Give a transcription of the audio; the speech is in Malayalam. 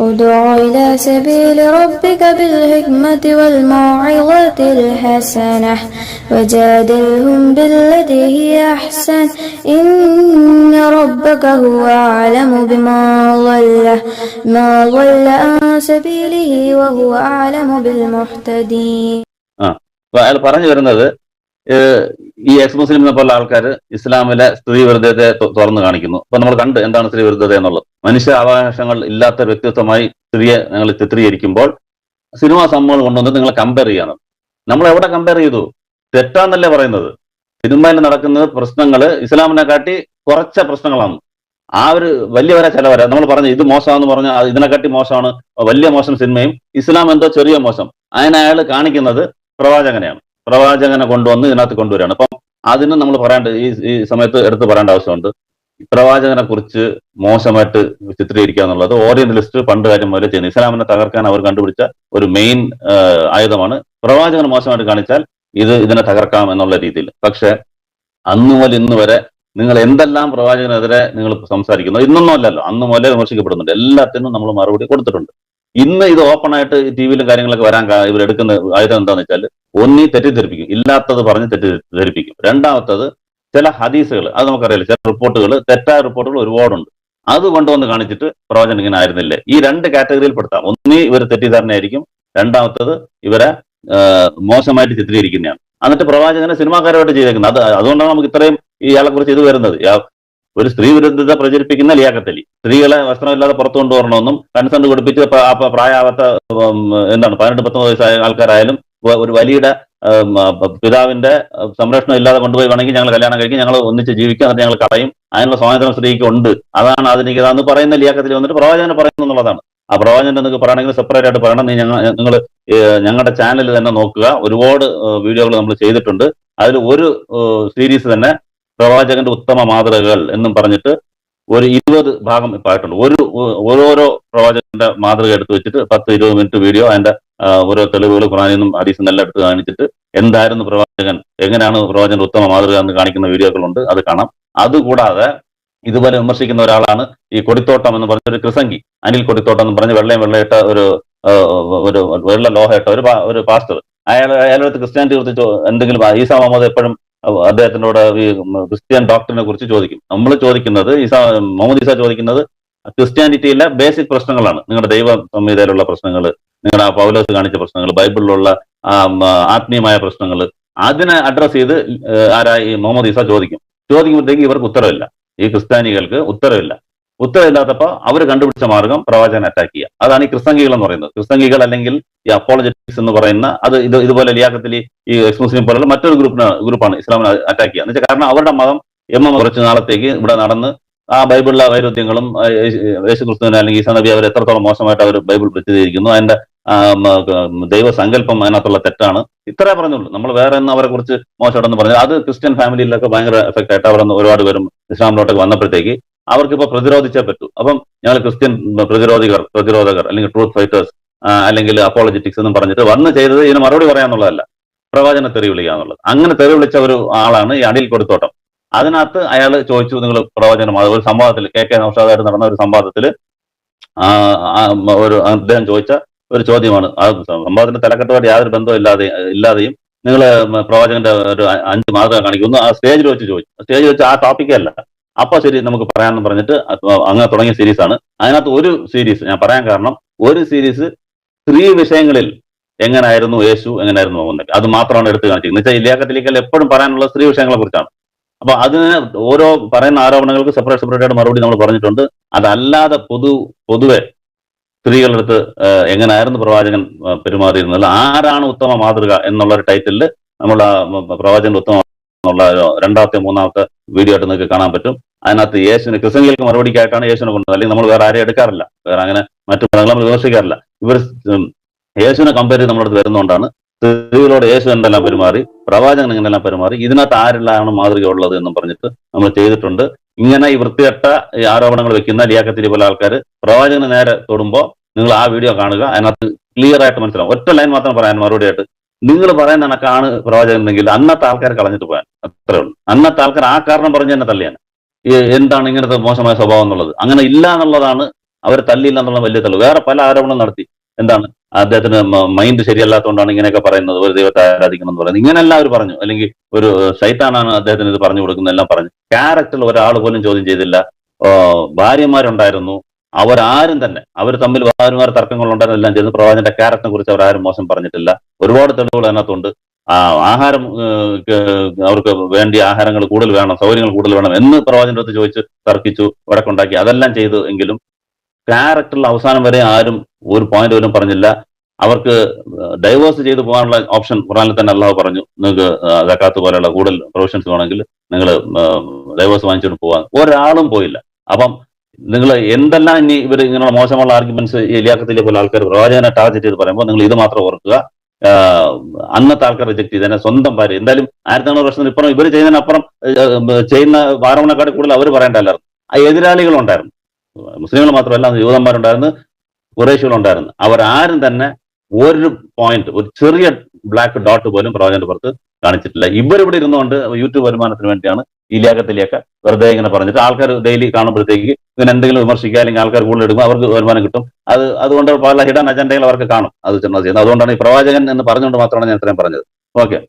ادع إلى سبيل ربك بالحكمة والموعظة الحسنة وجادلهم بالتي هي أحسن إن ربك هو أعلم بما ضل ما ضل عن سبيله وهو أعلم بالمهتدين അപ്പൊ അയാൾ പറഞ്ഞു വരുന്നത് ഏഹ്, ഈ എക്സ് എന്ന പോലുള്ള ആൾക്കാർ ഇസ്ലാമിലെ സ്ത്രീ വിരുദ്ധത്തെ തുറന്നു കാണിക്കുന്നു. അപ്പൊ നമ്മൾ കണ്ട് എന്താണ് സ്ത്രീ വിരുദ്ധത എന്നുള്ളത്. മനുഷ്യ അവകാശങ്ങൾ ഇല്ലാത്ത വ്യക്തിത്വമായി സ്ത്രീയെ നിങ്ങൾ ചിത്രീകരിക്കുമ്പോൾ സിനിമാ സംഭവങ്ങൾ കൊണ്ടുവന്ന് നിങ്ങളെ കമ്പയർ ചെയ്യണം. നമ്മൾ എവിടെ കമ്പയർ ചെയ്തു? തെറ്റാന്നല്ലേ പറയുന്നത്. സിനിമയിൽ നടക്കുന്ന പ്രശ്നങ്ങൾ ഇസ്ലാമിനെ കാട്ടി കുറച്ച പ്രശ്നങ്ങളാണ്. ആ ഒരു വലിയ വരെ ചിലവരെ. നമ്മൾ പറഞ്ഞു ഇത് മോശമാണെന്ന് പറഞ്ഞാൽ ഇതിനെക്കാട്ടി മോശമാണ് വലിയ മോശം സിനിമയും ഇസ്ലാം എന്തോ ചെറിയ മോശം. അതിനെ അയാൾ കാണിക്കുന്നത് പ്രവാചകനെയാണ്. പ്രവാചകനെ കൊണ്ടുവന്ന് ഇതിനകത്ത് കൊണ്ടുവരികയാണ്. അപ്പം അതിന് നമ്മൾ പറയേണ്ട ഈ ഈ സമയത്ത് എടുത്ത് പറയേണ്ട ആവശ്യമുണ്ട്. പ്രവാചകനെ കുറിച്ച് മോശമായിട്ട് ചിത്രീകരിക്കുക എന്നുള്ളത് ഓറിയന്റലിസ്റ്റ് പണ്ട് കാര്യം മുതലേ ചെയ്യുന്നത് ഇസ്ലാമിനെ തകർക്കാൻ അവർ കണ്ടുപിടിച്ച ഒരു മെയിൻ ആയുധമാണ്. പ്രവാചകനെ മോശമായിട്ട് കാണിച്ചാൽ ഇത് ഇതിനെ തകർക്കാം എന്നുള്ള രീതിയിൽ. പക്ഷെ അന്നു മുതൽ ഇന്ന് വരെ നിങ്ങൾ എന്തെല്ലാം പ്രവാചകനെതിരെ നിങ്ങൾ സംസാരിക്കുന്നു ഇന്നൊന്നും അല്ലല്ലോ. അന്ന് മുതലേ വിമർശിക്കപ്പെടുന്നുണ്ട്. എല്ലാത്തിനും നമ്മൾ മറുപടി കൊടുത്തിട്ടുണ്ട്. ഇന്ന് ഇത് ഓപ്പൺ ആയിട്ട് ടി വിയിലും കാര്യങ്ങളൊക്കെ വരാൻ ഇവർ എടുക്കുന്ന ആയുധം എന്താണെന്ന് വെച്ചാൽ ഒന്നീ തെറ്റിദ്ധരിപ്പിക്കും. ഇല്ലാത്തത് പറഞ്ഞ് തെറ്റിദ്ധരിപ്പിക്കും. രണ്ടാമത്തത് ചില ഹദീസുകൾ അത് നമുക്കറിയില്ല ചില റിപ്പോർട്ടുകൾ തെറ്റായ റിപ്പോർട്ടുകൾ ഒരുപാടുണ്ട്. അത് കൊണ്ടുവന്ന് കാണിച്ചിട്ട് പ്രവചനം ഇങ്ങനെ ആയിരുന്നില്ലേ? ഈ രണ്ട് കാറ്റഗറിയിൽ പെടുത്താം. ഒന്നീ ഇവർ തെറ്റിദ്ധാരണയായിരിക്കും. രണ്ടാമത്തത് ഇവരെ മോശമായിട്ട് ചിത്രീകരിക്കുന്നതാണ്. എന്നിട്ട് പ്രവാചകനെ സിനിമാക്കാരുമായിട്ട് ചെയ്തേക്കുന്നത്. അത് അതുകൊണ്ടാണ് നമുക്ക് ഇത്രയും ഇയാളെ കുറിച്ച് ഇത് വരുന്നത്. ഒരു സ്ത്രീ വിരുദ്ധത പ്രചരിപ്പിക്കുന്ന ലിയാക്കത്തലി സ്ത്രീകളെ വസ്ത്രമില്ലാതെ പുറത്തു കൊണ്ടുവരണമെന്നും കൺസെന്റ് കൊടുപ്പിച്ച് പ്രായാവാത്ത എന്താണ് പതിനെട്ട് പത്തൊമ്പത് വയസ്സായ ആൾക്കാരായാലും ഒരു വലിയുടെ പിതാവിന്റെ സംരക്ഷണം ഇല്ലാതെ കൊണ്ടുപോയി വേണമെങ്കിൽ ഞങ്ങൾ കല്യാണം കഴിക്കും ഞങ്ങൾ ഒന്നിച്ച് ജീവിക്കും എന്നിട്ട് ഞങ്ങൾ കളയും അതിനുള്ള സ്വാതന്ത്ര്യം സ്ത്രീക്ക് ഉണ്ട്. അതാണ് ആധുനികത എന്ന് പറയുന്ന ലിയാക്കത്തിൽ വന്നിട്ട് പ്രവാചകനെ പറയുന്നു എന്നുള്ളതാണ്. ആ പ്രവാചകൻ നിങ്ങൾക്ക് പറയണമെങ്കിൽ സെപ്പറേറ്റ് ആയിട്ട് പറയണം. നീ ഞങ്ങൾ നിങ്ങൾ ഞങ്ങളുടെ ചാനലിൽ തന്നെ നോക്കുക. ഒരുപാട് വീഡിയോകൾ നമ്മൾ ചെയ്തിട്ടുണ്ട്. അതിൽ ഒരു സീരീസ് തന്നെ പ്രവാചകന്റെ ഉത്തമ മാതൃകകൾ എന്നും പറഞ്ഞിട്ട് ഒരു ഇരുപത് ഭാഗം ഇപ്പൊ ആയിട്ടുണ്ട്. ഒരു ഓരോരോ പ്രവാചകന്റെ മാതൃക എടുത്തു വെച്ചിട്ട് പത്ത് ഇരുപത് മിനിറ്റ് വീഡിയോ അതിന്റെ ഓരോ തെളിവുകൾ ഖുറാനിന്നും അഡീസും എല്ലാം എടുത്ത് കാണിച്ചിട്ട് എന്തായിരുന്നു പ്രവാചകൻ എങ്ങനെയാണ് പ്രവാചകന്റെ ഉത്തമ മാതൃക എന്ന് കാണിക്കുന്ന വീഡിയോകളുണ്ട് അത് കാണാം. അതുകൂടാതെ ഇതുപോലെ വിമർശിക്കുന്ന ഒരാളാണ് ഈ കൊടിത്തോട്ടം എന്ന് പറഞ്ഞ ഒരു കൃസംഗി അനിൽ കൊടിത്തോട്ടം എന്ന് പറഞ്ഞ് വെള്ളയും വെള്ളയിട്ട ഒരു ഒരു വെള്ള ലോഹയിട്ട ഒരു ഒരു പാസ്റ്റർ. അയാൾ അയാളുടെ ക്രിസ്ത്യാനിറ്റി കുറിച്ച് എന്തെങ്കിലും ഈസാ മുഹമ്മദ് എപ്പോഴും അദ്ദേഹത്തിനോട് ഈ ക്രിസ്ത്യൻ ഡോക്ടറിനെ കുറിച്ച് ചോദിക്കും. നമ്മൾ ചോദിക്കുന്നത് ഈസ മുഹമ്മദ് ഈസ ചോദിക്കുന്നത് ക്രിസ്ത്യാനിറ്റിയിലെ ബേസിക് പ്രശ്നങ്ങളാണ്. നിങ്ങളുടെ ദൈവ സംഹിതയിലുള്ള പ്രശ്നങ്ങൾ നിങ്ങളുടെ പൗലോസ് കാണിച്ച പ്രശ്നങ്ങൾ ബൈബിളിലുള്ള ആത്മീയമായ പ്രശ്നങ്ങൾ അതിനെ അഡ്രസ് ചെയ്ത് ആരായി മുഹമ്മദ് ഈസ ചോദിക്കും. ചോദിക്കുമ്പോഴത്തേക്ക് ഇവർക്ക് ഉത്തരവില്ല. ഈ ക്രിസ്ത്യാനികൾക്ക് ഉത്തരവില്ല. ഉത്തരവില്ലാത്തപ്പോൾ അവർ കണ്ടുപിടിച്ച മാർഗം പ്രവാചകൻ അറ്റാക്ക് അതാണ് ഈ ക്രിസ്തംഗികൾ എന്ന് പറയുന്നത്. ക്രിസ്തംഗികൾ അല്ലെങ്കിൽ ഈ അപ്പോളജറ്റിക്സ് എന്ന് പറയുന്ന അത് ഇത് ഇതുപോലെ ലിയാക്കത്തിൽ ഈ എക്സ് മുസ്ലിം പോലുള്ള മറ്റൊരു ഗ്രൂപ്പിന് ഗ്രൂപ്പാണ് ഇസ്ലാമിനെ അറ്റാക്ക് ചെയ്യുക. എന്ന് കാരണം അവരുടെ മതം എം എം കുറച്ച് നാളത്തേക്ക് ഇവിടെ നടന്ന് ആ ബൈബിളിലെ വൈരുദ്ധ്യങ്ങളും ആ, യേശു- യേശു ക്രിസ്തുവിനെ അല്ലെങ്കിൽ ഈസാ നബി അവർ എത്രത്തോളം മോശമായിട്ട് അവർ ബൈബിൾ പ്രസിദ്ധീകരിക്കുന്നു അതിന്റെ ദൈവസങ്കല്പം അതിനകത്തുള്ള തെറ്റാണ്. ഇത്രേ പറഞ്ഞുള്ളൂ. നമ്മൾ വേറെ ഒന്നും അവരെ കുറിച്ച് മോശമായിട്ടൊന്നും പറഞ്ഞു അത് ക്രിസ്ത്യൻ ഫാമിലിയിലൊക്കെ ഭയങ്കര എഫക്റ്റ് ആയിട്ട് അവരൊന്ന് ഒരുപാട് പേരും ഇസ്ലാമിലോട്ടൊക്കെ വന്നപ്പോഴത്തേക്ക് അവർക്ക് പ്രതിരോധിച്ചേ പറ്റൂ. അപ്പം ഞങ്ങൾ ക്രിസ്ത്യൻ പ്രതിരോധികർ പ്രതിരോധകർ അല്ലെങ്കിൽ ട്രൂത്ത് ഫൈറ്റേഴ്സ് അല്ലെങ്കിൽ അപ്പോളജറ്റിക്സ് എന്നും പറഞ്ഞിട്ട് വന്ന് ചെയ്തത് ഇതിന് മറുപടി പറയാന്നുള്ളതല്ല. പ്രവചന തെറി വിളിക്കുക എന്നുള്ളത്. അങ്ങനെ തെറി വിളിച്ച ഒരു ആളാണ് ഈ അണിൽ കൊടുത്തോട്ടം. അതിനകത്ത് അയാൾ ചോദിച്ചു നിങ്ങൾ പ്രവചനം അത് ഒരു സംവാദത്തിൽ കെ കെ നൌഷാദായിട്ട് നടന്ന ഒരു സംവാദത്തിൽ ഒരു അദ്ദേഹം ചോദിച്ച ഒരു ചോദ്യമാണ്. ആ സംവാദത്തിന്റെ തലക്കെട്ടുമായിട്ട് യാതൊരു ബന്ധവും ഇല്ലാതെ ഇല്ലാതെയും നിങ്ങൾ പ്രവാചകന്റെ ഒരു അഞ്ച് മാതൃക കാണിക്കുന്നു. ആ സ്റ്റേജിൽ വെച്ച് ചോദിച്ചു. സ്റ്റേജിൽ വെച്ച് ആ ടോപ്പിക്കേ അല്ല. അപ്പൊ ശരി നമുക്ക് പറയാമെന്ന് പറഞ്ഞിട്ട് അങ്ങനെ തുടങ്ങിയ സീരീസ് ആണ്. അതിനകത്ത് ഒരു സീരീസ് ഞാൻ പറയാൻ കാരണം ഒരു സീരീസ് സ്ത്രീ വിഷയങ്ങളിൽ എങ്ങനായിരുന്നു യേശു എങ്ങനെയായിരുന്നു മുഹമ്മദ് അത് മാത്രമാണ് എടുത്ത് കാണിച്ചിരിക്കുന്നത്. വെച്ചാൽ ഇല്ലാക്കത്തിലേക്കൽ എപ്പോഴും പറയാനുള്ള സ്ത്രീ വിഷയങ്ങളെ കുറിച്ചാണ്. അപ്പൊ അതിന് ഓരോ പറയുന്ന ആരോപണങ്ങൾക്ക് സെപ്പറേറ്റ് സെപ്പറേറ്റ് ആയിട്ട് മറുപടി നമ്മൾ പറഞ്ഞിട്ടുണ്ട്. അതല്ലാതെ പൊതു പൊതുവെ സ്ത്രീകളുടെ അടുത്ത് എങ്ങനായിരുന്നു പ്രവാചകൻ പെരുമാറിയിരുന്നത്? ആരാണ് ഉത്തമ മാതൃക എന്നുള്ള ഒരു ടൈറ്റിലിൽ നമ്മൾ പ്രവാചകന്റെ ഉത്തമ എന്നുള്ള രണ്ടാമത്തെ മൂന്നാമത്തെ വീഡിയോ ആയിട്ട് നിങ്ങൾക്ക് കാണാൻ പറ്റും. അതിനകത്ത് യേശുവിന് ക്രിസ്ത്യനികൾക്ക് മറുപടിക്കായിട്ടാണ് യേശുവിനെ കൊണ്ടത് അല്ലെങ്കിൽ നമ്മൾ വേറെ ആരെയും എടുക്കാറില്ല. വേറെ അങ്ങനെ മറ്റു മതങ്ങൾ നമ്മൾ വിമർശിക്കാറില്ല. ഇവർ യേശുവിനെ കമ്പയർ ചെയ്ത് നമ്മളടുത്ത് വരുന്നതുകൊണ്ടാണ് സ്ത്രീകളോട് യേശു എന്തെല്ലാം പെരുമാറി പ്രവാചകൻ എങ്ങനെല്ലാം പെരുമാറി ഇതിനകത്ത് ആരെല്ലാം മാതൃക ഉള്ളത് എന്നും പറഞ്ഞിട്ട് നമ്മൾ ചെയ്തിട്ടുണ്ട്. ഇങ്ങനെ ഈ വൃത്തികെട്ട ആരോപണങ്ങൾ വെക്കുന്ന ലിയാക്കത്തിരി പോലെ ആൾക്കാർ പ്രവാചകന് നേരെ തൊടുമ്പോൾ നിങ്ങൾ ആ വീഡിയോ കാണുക. അതിനകത്ത് ക്ലിയർ ആയിട്ട് മനസ്സിലാവും. ഒറ്റ ലൈൻ മാത്രം പറയാൻ മറുപടി ആയിട്ട് നിങ്ങൾ പറയുന്ന കണക്കാണ് പ്രവാചകൻ എന്നെങ്കിൽ അന്നത്തെ ആൾക്കാർ കളഞ്ഞിട്ട് പോകാൻ അത്രേ ഉള്ളൂ. അന്നത്തെ ആൾക്കാർ ആ കാരണം പറഞ്ഞ് തന്നെ തള്ളിയാണ്. എന്താണ് ഇങ്ങനത്തെ മോശമായ സ്വഭാവം എന്നുള്ളത്. അങ്ങനെ ഇല്ല എന്നുള്ളതാണ് അവർ തല്ലിയില്ല എന്നുള്ള വലിയ തള്ളു വേറെ പല ആരോപണം നടത്തി. എന്താണ്? അദ്ദേഹത്തിന് മൈൻഡ് ശരിയല്ലാത്തതുകൊണ്ടാണ് ഇങ്ങനെയൊക്കെ പറയുന്നത്. ഒരു ദൈവത്തെ ആരാധിക്കണം എന്ന് പറയുന്നത്. ഇങ്ങനെല്ലാം അവർ പറഞ്ഞു. അല്ലെങ്കിൽ ഒരു സൈത്താനാണ് അദ്ദേഹത്തിന് ഇത് പറഞ്ഞു കൊടുക്കുന്നത് എല്ലാം പറഞ്ഞു. ക്യാരക്ടറിൽ ഒരാൾ പോലും ചോദ്യം ചെയ്തില്ല. ഭാര്യമാരുണ്ടായിരുന്നു. അവരാരും തന്നെ. അവർ തമ്മിൽ ഭാര്യമാർ തർക്കങ്ങൾ ഉണ്ടായിരുന്നെല്ലാം ചെയ്തു. പ്രവാചകന്റെ ക്യാരക്ടറിനെ കുറിച്ച് അവർ ആരും മോശം പറഞ്ഞിട്ടില്ല. ഒരുപാട് തെളിവുകൾ അതിനകത്തുണ്ട്. ആഹാരം അവർക്ക് വേണ്ടി ആഹാരങ്ങൾ കൂടുതൽ വേണം സൗകര്യങ്ങൾ കൂടുതൽ വേണം എന്ന് പ്രവാചകന്റെ ചോദിച്ച് തർക്കിച്ചു വടക്കുണ്ടാക്കി അതെല്ലാം ചെയ്തു എങ്കിലും ക്യാരക്ടറിൽ അവസാനം വരെ ആരും ഒരു പോയിന്റ് പോലും പറഞ്ഞില്ല. അവർക്ക് ഡൈവേഴ്സ് ചെയ്തു പോകാനുള്ള ഓപ്ഷൻ ഖുറാനിൽ തന്നെ അള്ളാഹു പറഞ്ഞു. നിങ്ങൾക്ക് ജക്കാത്ത് പോലെയുള്ള കൂടുതൽ പ്രൊവിഷൻസ് വേണമെങ്കിൽ നിങ്ങൾ ഡൈവേഴ്സ് വാങ്ങിച്ചിട്ട് പോകാൻ ഒരാളും പോയില്ല. അപ്പം നിങ്ങൾ എന്തെല്ലാം ഇനി ഇവർ ഇങ്ങനെയുള്ള മോശമുള്ള ആർഗ്യുമെന്റ്സ് ഇലിയാക്കത്തിലെ പോലെ ആൾക്കാർ പ്രവാചകനെ ടാർഗറ്റ് ചെയ്ത് പറയുമ്പോൾ നിങ്ങൾ ഇത് മാത്രം ഓർക്കുക. അന്നത്തെ ആൾക്കാർ റിജക്ട് ചെയ്തതിനെ സ്വന്തം ഭാര്യ. എന്തായാലും ആയിരത്തി അഞ്ഞൂറ് വർഷത്തിന് ഇപ്പുറം ഇവർ ചെയ്യുന്നതിനപ്പുറം ചെയ്യുന്ന വാറവണക്കാട് കൂടുതൽ അവർ പറയേണ്ടല്ലായിരുന്നു ആ എതിരാളികളുണ്ടായിരുന്നു. മുസ്ലിങ്ങൾ മാത്രമല്ല യൂതന്മാരുണ്ടായിരുന്നു കുറേശികളുണ്ടായിരുന്നു അവരാരും തന്നെ ഒരു പോയിന്റ് ഒരു ചെറിയ ബ്ലാക്ക് ഡോട്ട് പോലും പ്രവാചകന്റെ പുറത്ത് കാണിച്ചിട്ടില്ല. ഇവരിവിടെ ഇരുന്നുകൊണ്ട് യൂട്യൂബ് വരുമാനത്തിന് വേണ്ടിയാണ് ഈ ലേഖത്തിലേക്ക് വെറുതെ ഇങ്ങനെ പറഞ്ഞിട്ട് ആൾക്കാർ ഡെയിലി കാണുമ്പോഴത്തേക്ക് ഇങ്ങനെ എന്തെങ്കിലും വിമർശിക്കുക അല്ലെങ്കിൽ ആൾക്കാർ കൂടുതൽ എടുക്കും അവർക്ക് വരുമാനം കിട്ടും. അത് അതുകൊണ്ട് പല ഹിഡൻ അജണ്ടകൾ അവർക്ക് കാണും. അത് ചെന്നത് ചെയ്യുന്നത്. അതുകൊണ്ടാണ് ഈ പ്രവാചകൻ എന്ന് പറഞ്ഞുകൊണ്ട് മാത്രമാണ് ഞാൻ ഇത്രയും പറഞ്ഞത്. ഓക്കെ